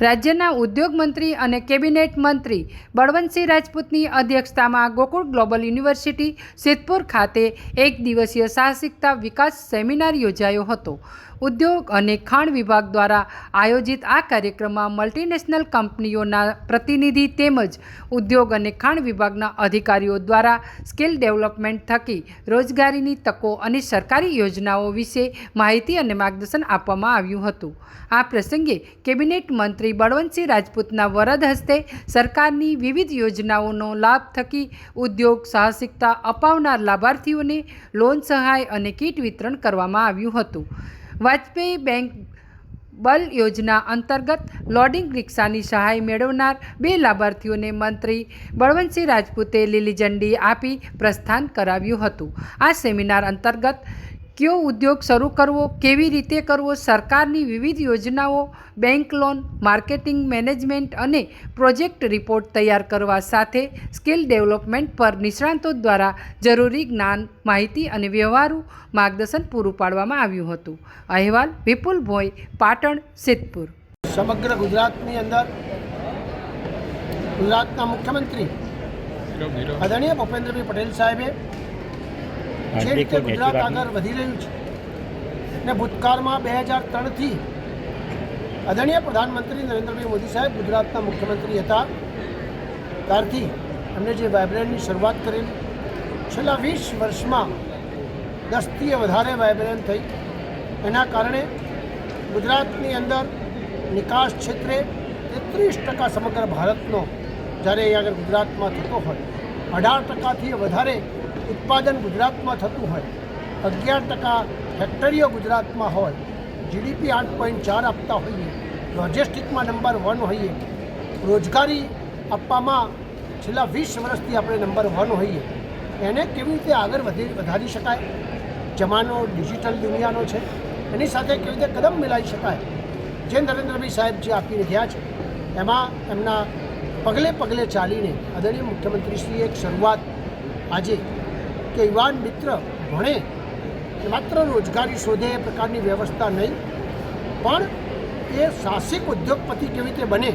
રાજ્યના ઉદ્યોગ મંત્રી અને કેબિનેટ મંત્રી બળવંતસિંહ રાજપૂતની અધ્યક્ષતામાં ગોકુળ ગ્લોબલ યુનિવર્સિટી સિદ્ધપુર ખાતે એક દિવસીય સાહસિકતા વિકાસ સેમિનાર યોજાયો હતો. ઉદ્યોગ અને ખાણ વિભાગ દ્વારા આયોજિત આ કાર્યક્રમમાં મલ્ટીનેશનલ કંપનીઓના પ્રતિનિધિ તેમજ ઉદ્યોગ અને ખાણ વિભાગના અધિકારીઓ દ્વારા સ્કિલ ડેવલપમેન્ટ થકી રોજગારીની તકો અને સરકારી યોજનાઓ વિશે માહિતી અને માર્ગદર્શન આપવામાં આવ્યું હતું. આ પ્રસંગે કેબિનેટ મંત્રી બળવંતસિંહ રાજપૂતના વરદ હસ્તે સરકારની વિવિધ યોજનાઓનો લાભ થકી ઉદ્યોગ સાહસિકતા અપાવનાર લાભાર્થીઓને લોન સહાય અને કીટ વિતરણ કરવામાં આવ્યું હતું. વાજપેયી બેંક બલ યોજના અંતર્ગત લોડિંગ રિક્ષાની સહાય મેળવનાર બે લાભાર્થીઓને મંત્રી બળવંતસિંહ રાજપૂતે લીલી ઝંડી આપી પ્રસ્થાન કરાવ્યું હતું. આ સેમિનાર અંતર્ગત કયો ઉદ્યોગ શરૂ કરવો કેવી રીતે કરવો સરકારની વિવિધ યોજનાઓ બેંક લોન માર્કેટિંગ મેનેજમેન્ટ અને પ્રોજેક્ટ રિપોર્ટ તૈયાર કરવા સાથે સ્કિલ ડેવલપમેન્ટ પર નિષ્ણાંતો દ્વારા જરૂરી જ્ઞાન માહિતી અને વ્યવહારુ માર્ગદર્શન પૂરું પાડવામાં આવ્યું હતું. અહેવાલ વિપુલ ભોઈ પાટણ સિદ્ધપુર. સમગ્ર ગુજરાતની અંદર ગુજરાતના મુખ્યમંત્રી આદરણીય ભૂપેન્દ્રભાઈ પટેલ સાહેબે જે રીતે ગુજરાત આગળ વધી રહ્યું છે? ને ભૂતકાળમાં બે હજાર ત્રણથી આદરણીય પ્રધાનમંત્રી નરેન્દ્રભાઈ મોદી સાહેબ ગુજરાતના મુખ્યમંત્રી હતા. ત્યારથી એમને જે વાઇબ્રન્ટની શરૂઆત કરેલી છેલ્લા વીસ વર્ષમાં દસથી વધારે વાઇબ્રન્ટ થઈ. એના કારણે ગુજરાતની અંદર નિકાસ ક્ષેત્રે તેત્રીસ ટકા સમગ્ર ભારતનો જ્યારે અહીં આગળ ગુજરાતમાં થતો હોય અઢાર ટકાથી વધારે ઉત્પાદન ગુજરાતમાં થતું હોય, અગિયાર ટકા ફેક્ટરીઓ ગુજરાતમાં હોય જીડીપી આઠ પોઈન્ટ ચાર આપતા હોઈએ, લોજિસ્ટિકમાં નંબર વન હોઈએ, રોજગારી આપવામાં છેલ્લા વીસ વર્ષથી આપણે નંબર વન હોઈએ. એને કેવી રીતે આગળ વધી વધારી શકાય? જમાનો ડિજિટલ દુનિયાનો છે. એની સાથે કેવી રીતે કદમ મિલાવી શકાય? જે નરેન્દ્રભાઈ સાહેબ જે આપી રહ્યા છે, એમાં એમના પગલે પગલે ચાલીને આદરણીય મુખ્યમંત્રીશ્રીએ એક શરૂઆત આજે કે યુવાન મિત્ર ભણે એ માત્ર રોજગારી શોધે એ પ્રકારની વ્યવસ્થા નહીં, પણ એ સાહસિક ઉદ્યોગપતિ કેવી રીતે બને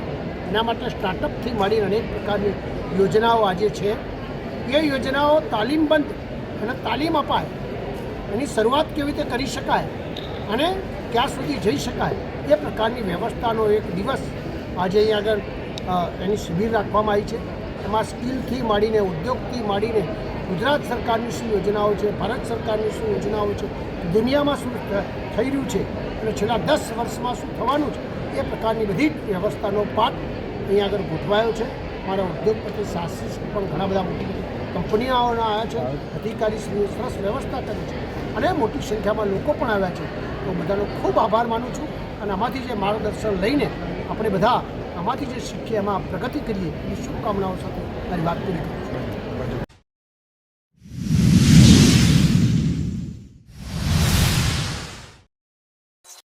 એના માટે સ્ટાર્ટઅપથી માંડીને અનેક પ્રકારની યોજનાઓ આજે છે. એ યોજનાઓ તાલીમબંધ અને તાલીમ અપાય, એની શરૂઆત કેવી રીતે કરી શકાય અને ક્યાં સુધી જઈ શકાય એ પ્રકારની વ્યવસ્થાનો એક દિવસ આજે અહીં આગળ એની શિબિર રાખવામાં આવી છે. એમાં સ્કિલથી માંડીને, ઉદ્યોગથી માંડીને ગુજરાત સરકારની શું યોજનાઓ છે, ભારત સરકારની શું યોજનાઓ છે, દુનિયામાં શું થઈ રહ્યું છે અને છેલ્લા દસ વર્ષમાં શું થવાનું છે, એ પ્રકારની બધી જ વ્યવસ્થાનો પાઠ અહીં આગળ ગોઠવાયો છે. મારા ઉદ્યોગપતિ સાહસિક પણ ઘણા બધા મોટી મોટી કંપનીઓના આવ્યા છે, અધિકારીશ્રીઓ સરસ વ્યવસ્થા કરી છે અને મોટી સંખ્યામાં લોકો પણ આવ્યા છે. તો બધાનો ખૂબ આભાર માનું છું અને આમાંથી જે માર્ગદર્શન લઈને આપણે બધા આમાંથી જે શીખીએ, એમાં પ્રગતિ કરીએ, એની શુભકામનાઓ સાથે મારી વાત પૂરી કરું.